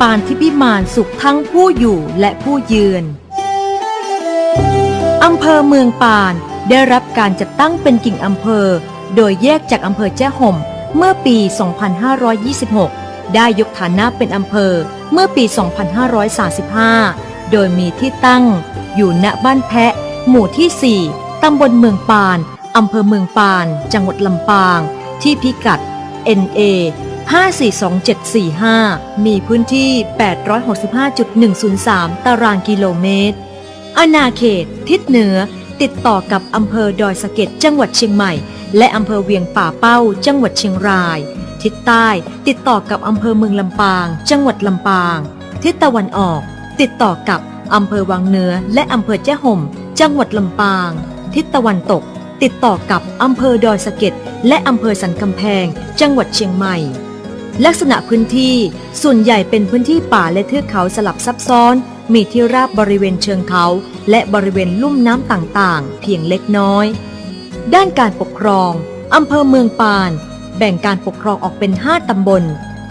ปานที่พิมานสุขทั้งผู้อยู่และผู้ยืนอำเภอเมืองปานได้รับการจัดตั้งเป็นกิ่งอำเภอ โดยแยกจากอำเภอแจ้ห่มเมื่อปี 2526 ได้ยกฐานะเป็นอำเภอเมื่อปี 2535 โดยมีที่ตั้งอยู่ณบ้านแพะ หมู่ที่ 4 ตำบลเมืองปาน อำเภอเมืองปาน จังหวัดลำปาง ที่พิกัด NA 542745 มีพื้นที่ 865.103 ตารางกิโลเมตร อาณาเขต ทิศเหนือ ติดต่อกับอำเภอดอยสะเก็ดจังหวัดเชียงใหม่ และอำเภอเวียงป่าเป้า จังหวัดเชียงราย ทิศใต้ ติดต่อกับอำเภอเมืองลำปาง จังหวัดลำปาง ทิศตะวันออก ติดต่อกับอำเภอวังเหนือ และอำเภอแจ้ห่ม จังหวัดลำปาง ทิศตะวันตกติดต่อกับอำเภอดอยสะเก็ดและอำเภอสันกำแพง จังหวัดเชียงใหม่ ลักษณะพื้นที่ส่วนใหญ่เป็นพื้นที่ป่าและเทือกเขาสลับซับซ้อน มีที่ราบบริเวณเชิงเขา และบริเวณลุ่มน้ำต่างๆ เพียงเล็กน้อย ด้านการปกครองอำเภอเมืองปาน แบ่งการปกครองออกเป็น 5 ตำบล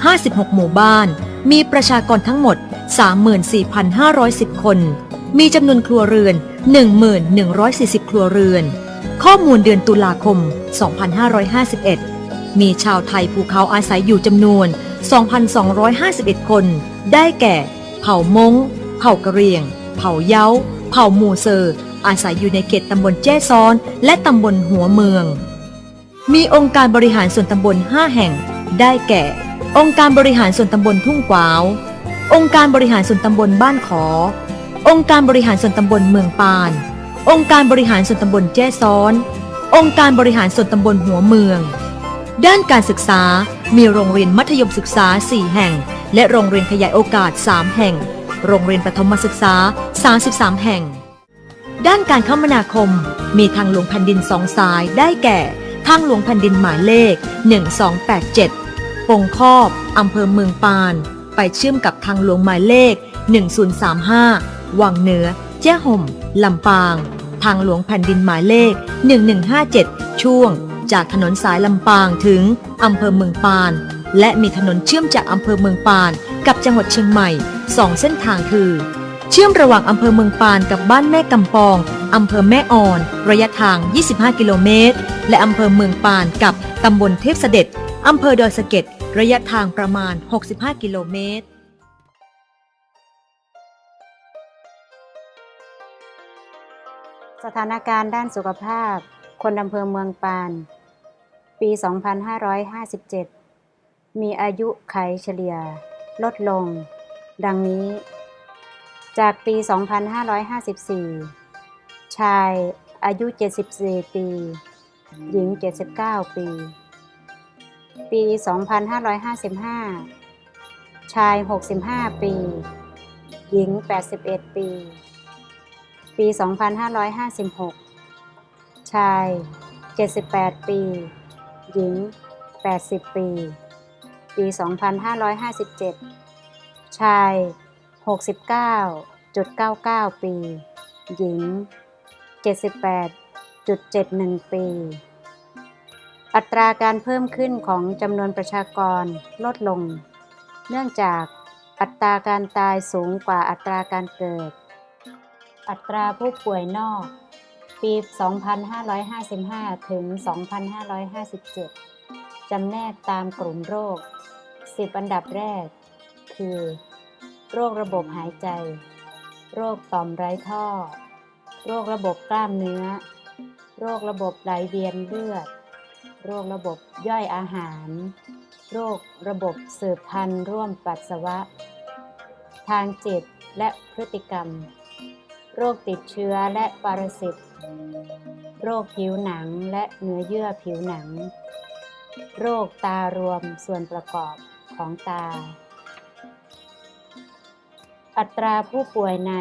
56 หมู่บ้าน มีประชากรทั้งหมด 34,510 คน มีจำนวนครัวเรือน 1,140 ครัวเรือน ข้อมูลเดือนตุลาคม 2551 มีชาวไทยภูเขาอาศัยอยู่จำนวน 2,251 คน ได้แก่ เผ่ามงเผ่ากะเรียง เผ่าเย้า เผ่ามูเซอร์ อาศัยอยู่ในเขตตำบลแจ้ซ้อน และตำบลหัวเมือง มีองค์การบริหารส่วนตำบล 5 แห่ง ได้แก่ องค์การบริหารส่วนตำบลทุ่งกวาว องค์การบริหารส่วนตำบลบ้านขอ องค์การบริหารส่วนตำบลเมืองปาน องค์การบริหารส่วนตำบลแจ้ซ้อน องค์การบริหารส่วนตำบลหัวเมือง ด้านการศึกษา มีโรงเรียนมัธยมศึกษา 4 แห่ง และโรงเรียนขยายโอกาส 3 แห่ง โรงเรียนประถมศึกษา 33 แห่ง ด้านการคมนาคม มีทางหลวงแผ่นดินสองสายได้แก่ ทางหลวงแผ่นดินหมายเลข 1287 ปงคอบอำเภอเมืองปาน ไปเชื่อมกับทางหลวงหมายเลข 1035 วังเหนือแจ้ห่มลำปาง ทางหลวงแผ่นดินหมายเลข 1157 ช่วง จากถนนสายลำปางถึงอำเภอเมืองปาน และมีถนนเชื่อมจากอำเภอเมืองปาน กับจังหวัดเชียงใหม่สองเส้นทางคือ เชื่อมระหว่างอำเภอเมืองปานกับบ้านแม่กำปองอำเภอแม่อ่อน ระยะทาง 25 กิโลเมตร และอำเภอเมืองปานกับตำบลเทพเสด็จอำเภอดอยสะเก็ดระยะทางประมาณ 65 กิโลเมตรสถานการณ์ด้านสุขภาพ คนอำเภอเมืองปาน ปี 2557 มีอายุไขเฉลี่ย ลดลง ดังนี้ จากปี 2554 ชายอายุ 74 ปี หญิง 79 ปี ปี 2555 ชาย 65 ปี หญิง 81 ปี ปี 2556 ชาย 78 ปี หญิง 80 ปี ปี 2557 ชาย 69.99 ปี หญิง 78.71 ปี อัตราการเพิ่มขึ้นของจำนวนประชากรลดลง เนื่องจากอัตราการตายสูงกว่าอัตราการเกิด อัตราผู้ป่วยนอก ปี 2555 ถึง 2557 จำแนกตามกลุ่มโรค 10 อันดับแรก คือ โรคระบบหายใจ โรคต่อมไร้ท่อ โรคระบบกล้ามเนื้อ โรคระบบไหลเวียนเลือด โรคระบบย่อยอาหาร โรคระบบสืบพันธุ์ร่วมปัสสาวะ ทางจิตและพฤติกรรมโรคติดเชื้อและปรสิต โรคผิวหนังและเนื้อเยื่อผิวหนัง โรคตารวมส่วนประกอบของตา อัตราผู้ป่วยใน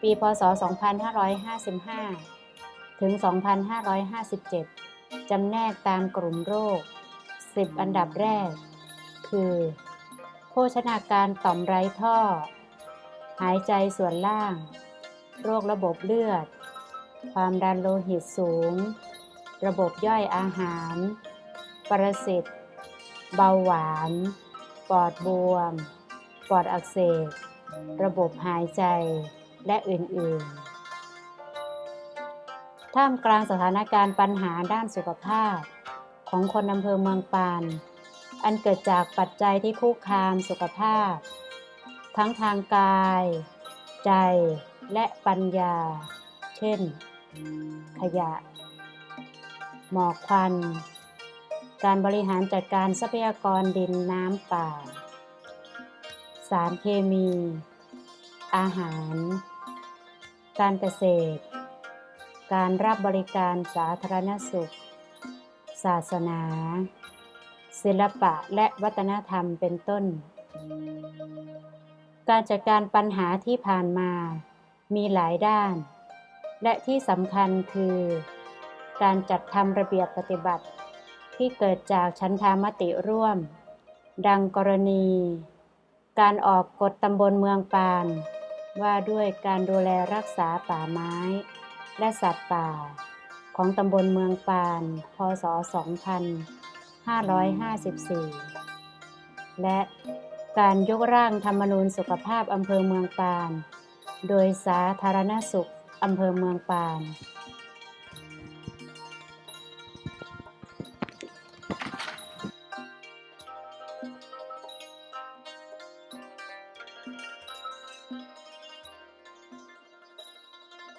ปีพศ 2555 ถึง 2557 จำแนกตามกลุ่มโรค 10 อันดับแรก คือ โภชนาการต่อมไร้ท่อ หายใจส่วนล่าง โรคระบบเลือด ความดันโลหิตสูง ระบบย่อยอาหาร ปรสิตเบาหวาน ปอดบวม ปอดอักเสบ ระบบหายใจ และอื่นๆ ท่ามกลางสถานการณ์ปัญหาด้านสุขภาพ ของคนอำเภอเมืองปาน อันเกิดจากปัจจัยที่คุกคามสุขภาพ ทั้งทางกาย ใจ และปัญญา เช่น ขยะ หมอกควัน การบริหารจัดการทรัพยากรดินน้ำป่า สารเคมี อาหาร การเกษตร การรับบริการสาธารณสุข ศาสนา ศิลปะและวัฒนธรรมเป็นต้น การจัดการปัญหาที่ผ่านมามีหลายด้าน และที่สำคัญคือ การจัดทำระเบียบปฏิบัติ ที่เกิดจากชั้นธามติร่วม ดังกรณี การออกกฎตำบลเมืองปาน ว่าด้วยการดูแลรักษาป่าไม้ และสัตว์ป่า ของตำบลเมืองปาน พศ 2554 และการยกร่างธรรมนูญสุขภาพอำเภอเมืองปาน โดยสาธารณสุข อำเภอเมืองปาน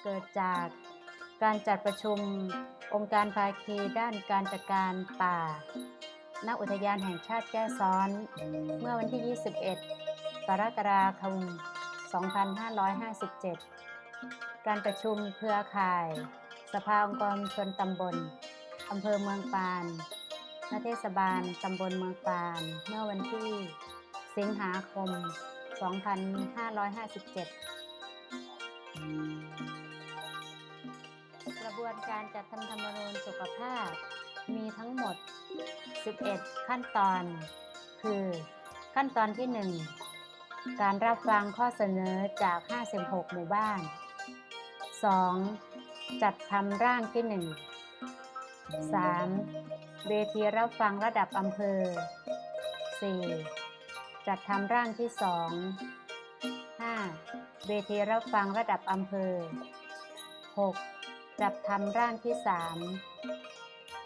เกิดจากการจัดประชุมองค์การภาคีด้านการจัดการป่า ณ อุทยานแห่งชาติแจ้ซ้อน เมื่อวันที่ 21 กรกฎาคม 2557 การประชุมเครือข่าย สภาองค์กรชนตำบลอำเภอเมืองปานณเทศบาลตำบลเมืองปาน เมื่อวันที่ สิงหาคม 2557 กระบวนการจัดทำธรรมนูญสุขภาพ มีทั้งหมด 11 ขั้นตอน คือขั้นตอนที่ 1 การรับฟังข้อเสนอจาก 56 หมู่บ้าน 2. จัดทำร่างที่ 1 3. เวทีรับฟังระดับอำเภอ 4. จัดทำร่างที่ 2 5. เวทีรับฟังระดับอำเภอ 6. จัดทำร่างที่ 3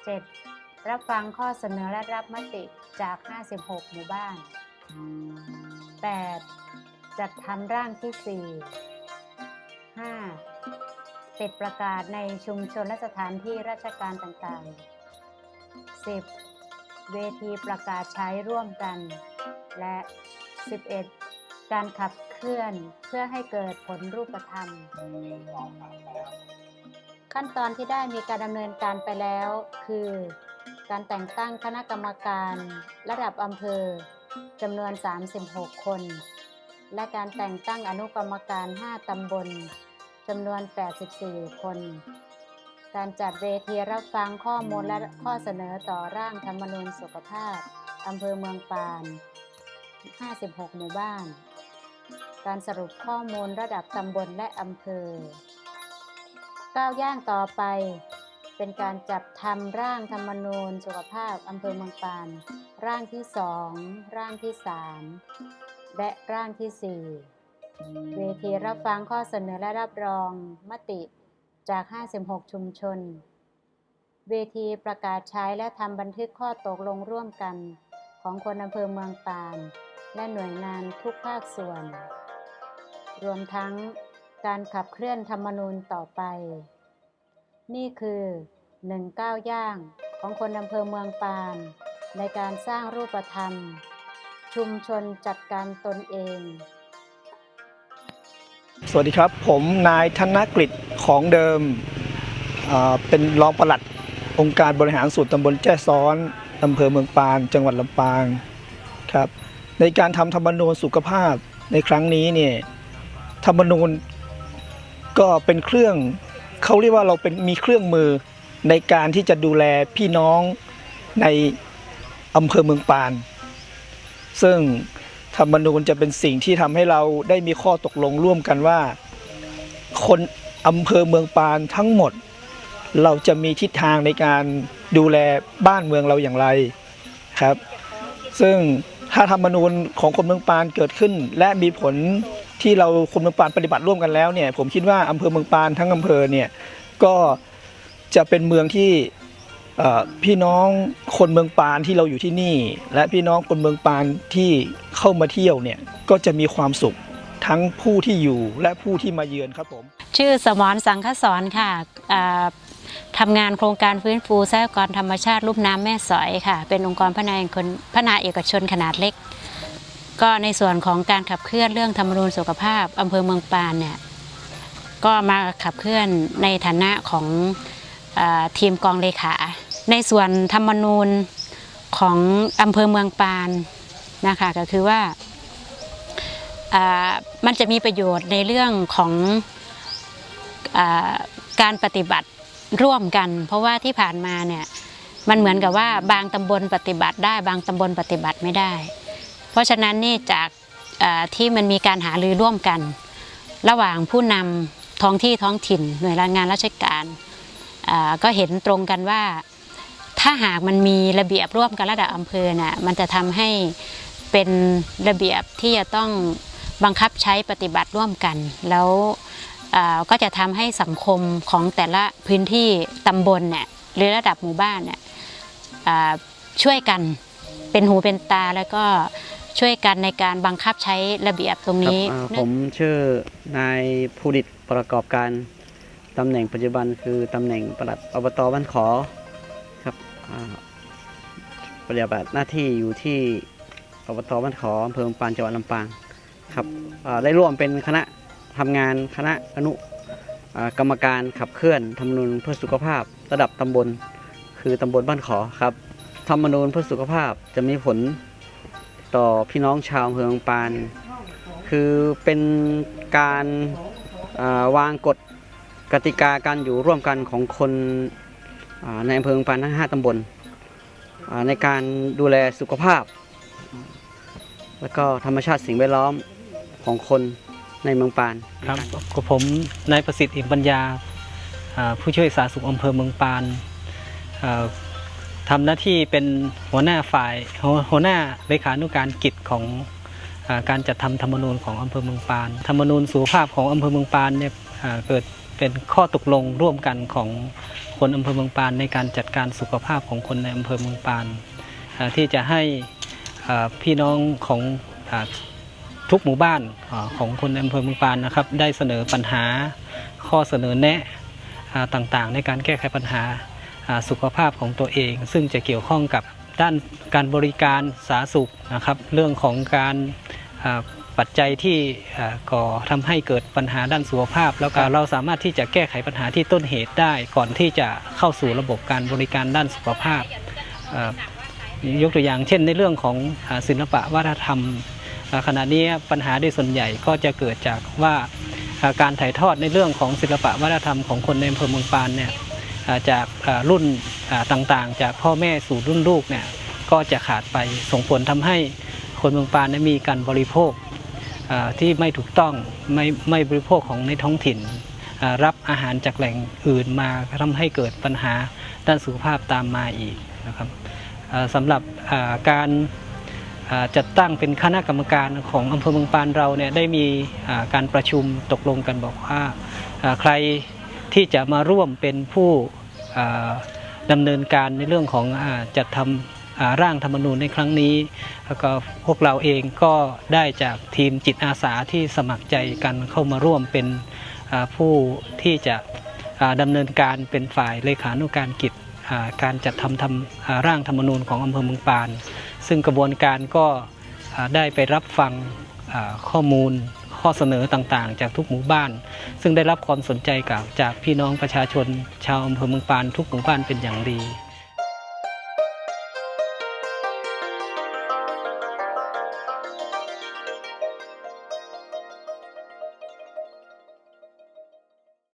7. รับฟังข้อเสนอและรับมติจาก 56 หมู่บ้าน 8. จัดทำร่างที่ 4 5. ติดประกาศในชุมชนและสถานที่ราชการต่างๆ 10. เวทีประกาศใช้ร่วมกัน และ 11. การขับเคลื่อนเพื่อให้เกิดผลรูปธรรม ขั้นตอนที่ได้มีการดำเนินการไปแล้ว คือ การแต่งตั้งคณะกรรมการระดับอำเภอจำนวน 36 คน และการแต่งตั้งอนุกรรมการ 5 ตำบล จำนวน 84 คน การจัดเวทีรับฟังข้อมูลและข้อเสนอต่อร่างธรรมนูญสุขภาพอำเภอเมืองปาน 56 หมู่บ้าน การสรุปข้อมูลระดับตำบลและอำเภอ ก้าวย่างต่อไป เป็นการจัดทำร่างธรรมนูญสุขภาพอำเภอเมืองปาน ร่างที่สองร่างที่สามและร่างที่สี่ เวทีรับฟังข้อเสนอและรับรองมติจาก 56 ชุมชน เวทีประกาศใช้และทำบันทึกข้อตกลงร่วมกัน ของคนอำเภอเมืองปาน และหน่วยงานทุกภาคส่วน รวมทั้งการขับเคลื่อนธรรมนูญต่อไป นี่คือหนึ่งก้าวย่างของคนอำเภอเมืองปาน ในการสร้างรูปธรรม ชุมชนจัดการตนเอง สวัสดีครับ ผมนายธนกฤษของเดิม เป็นรองปลัดองค์การบริหารส่วนตำบลแจ้ซ้อนอำเภอเมืองปานจังหวัดลำปางครับในการทำธรรมนูญสุขภาพในครั้งนี้เนี่ยธรรมนูญก็เป็นเครื่องเขาเรียกว่าเราเป็นมีเครื่องมือในการที่จะดูแลพี่น้องในอำเภอเมืองปาน ซึ่ง ธรรมนูญจะเป็นสิ่งที่ทำให้เราได้มีข้อตกลงร่วมกันว่า คนอำเภอเมืองปานทั้งหมด เราจะมีทิศทางในการดูแลบ้านเมืองเราอย่างไรครับ ซึ่งถ้าธรรมนูญของคนเมืองปานเกิดขึ้น และมีผลที่เราคนเมืองปานปฏิบัติร่วมกันแล้วเนี่ยผมคิดว่าอำเภอเมืองปานทั้งอำเภอเนี่ยก็จะเป็นเมืองที่ พี่น้องคนเมืองปานที่เราอยู่ที่นี่ และพี่น้องคนเมืองปานที่เข้ามาเที่ยวเนี่ยก็จะมีความสุขทั้งผู้ที่อยู่และผู้ที่มาเยือนครับผม ชื่อสมรสังคสอนค่ะทำงานโครงการฟื้นฟูทรัพยากรธรรมชาติลุ่มน้ำแม่สอยค่ะ เป็นองค์กรพัฒนาเอกชนพัฒนาเอกชนขนาดเล็ก ก็ในส่วนของการขับเคลื่อนเรื่องธรรมนูญสุขภาพอำเภอเมืองปานเนี่ยก็มาขับเคลื่อนในฐานะของอทีมกองเลขา ในส่วนธรรมนูญของอำเภอเมืองปานนะคะก็คือว่ามันจะมีประโยชน์ในเรื่องของอการปฏิบัติร่วมกัน เพราะว่าที่ผ่านมาเนี่ยมันเหมือนกับว่าบางตำบลปฏิบัติได้ บางตำบลปฏิบัติไม่ได้ เพราะฉะนั้นนี่จากที่มันมีการหารือร่วมกัน ระหว่างผู้นำท้องที่ท้องถิ่นหน่วยงานราชการก็เห็นตรงกันว่า ถ้าหากมันมีระเบียบร่วมกันระดับอำเภอน่ะมันจะทำให้เป็นระเบียบที่จะต้องบังคับใช้ปฏิบัติร่วมกัน แล้วอ่าก็จะทำให้สังคมของแต่ละพื้นที่ตำบลเนี่ยหรือระดับหมู่บ้านเนี่ยอ่าช่วยกันเป็นหูเป็นตาแล้วก็ช่วยกันในการบังคับใช้ระเบียบตรงครับนี้อ่าผมชื่อนายภูดิตประกอบการตำแหน่งปัจจุบันคือตำแหน่งปลัดอบตบ้านขอครับอ่า ปฏิบัติหน้าที่อยู่ที่อบตบ้านขออำเภอลำปางจังหวัดลำปางครับได้ร่วมเป็นคณะทำงานคณะอนุกรรมการขับเคลื่อนธรรมนูญเพื่อสุขภาพระดับตำบล คือตำบลบ้านขอครับธรรมนูญเพื่อสุขภาพจะมีผลต่อพี่น้องชาวอำเภอลำปางคือเป็นการาวางกฎกติกาการอยู่ร่วมกันของคน ในอำเภอเมืองปานทั้ง5ตำบลในการดูแลสุขภาพ แล้วก็ธรรมชาติสิ่งแวดล้อมของคนในเมืองปานครับกับผมนายประสิทธิ์อิมปัญญา ผู้ช่วยสาธารณสุขอำเภอเมืองปานอ่าทำหน้าที่เป็นหัวหน้าฝ่ายหัวหน้าเลขานุการกิจของอการจัดทำธรรมนูญของอำเภอเมืองปาน ธรรมนูญสุขภาพของอำเภอเมืองปานเนี่ยเกิด เป็นข้อตกลงร่วมกันของคนอำเภอเมืองปานในการจัดการสุขภาพของคนในอำเภอเมืองปานที่จะให้พี่น้องของอทุกหมู่บ้านอของคนในอำเภอเมืองปานนะครับ ได้เสนอปัญหาข้อเสนอแนะต่างๆ ในการแก้ไขปัญหาสุขภาพของตัวเอง ซึ่งจะเกี่ยวข้องกับด้านการบริการสาธารณสุขนะครับ เรื่องของการ ปัจจัยที่อ่าก่อทำให้เกิดปัญหาด้านสุขภาพ แล้วก็เราสามารถที่จะแก้ไขปัญหาที่ต้นเหตุได้ก่อนที่จะเข้าสู่ระบบการบริการด้านสุขภาพอ่ายกตัวอย่างเช่น ในเรื่องของอาศิลปะวัฒนธรรมอ่าขณะนี้ปัญหาโดยส่วนใหญ่ก็จะเกิดจากว่าอ่าการถ่ายทอดในเรื่องของศิลปะวัฒนธรรมของคนในอำเภอเมืองปานเนี่ยอ่าจากอ่ารุ่นอ่าต่างๆ จากพ่อแม่สู่รุ่นลูกเนี่ยก็จะขาดไปส่งผลทำให้คนเมืองปานเนี่ยมีการบริโภคอ่า ที่ไม่ถูกต้องไม่ไม่บริโภคของในท้องถิ่น รับอาหารจากแหล่งอื่นมาทำให้เกิดปัญหาด้านสุขภาพตามมาอีกนะครับสำหรับการจัดตั้งเป็นคณะกรรมการของอำเภอเมืองปานเราเนี่ยได้มีการประชุมตกลงกันบอกว่าใครที่จะมาร่วมเป็นผู้ดำเนินการในเรื่องของอจัดทำอ่า ร่างธรรมนูญในครั้งนี้ แล้วก็พวกเราเองก็ได้จากทีมจิตอาสาที่สมัครใจกันเข้ามาร่วมเป็นผู้ที่จะอ่าดำเนินการเป็นฝ่ายเลขานุการกิจการจัดทำทำร่างธรรมนูญของอำเภอเมืองปาน ซึ่งกระบวนการก็ได้ไปรับฟังข้อมูลข้อเสนอต่างๆ จากทุกหมู่บ้าน ซึ่งได้รับความสนใจกับจากพี่น้องประชาชน ชาวอำเภอเมืองปานทุกหมู่บ้านเป็นอย่างดี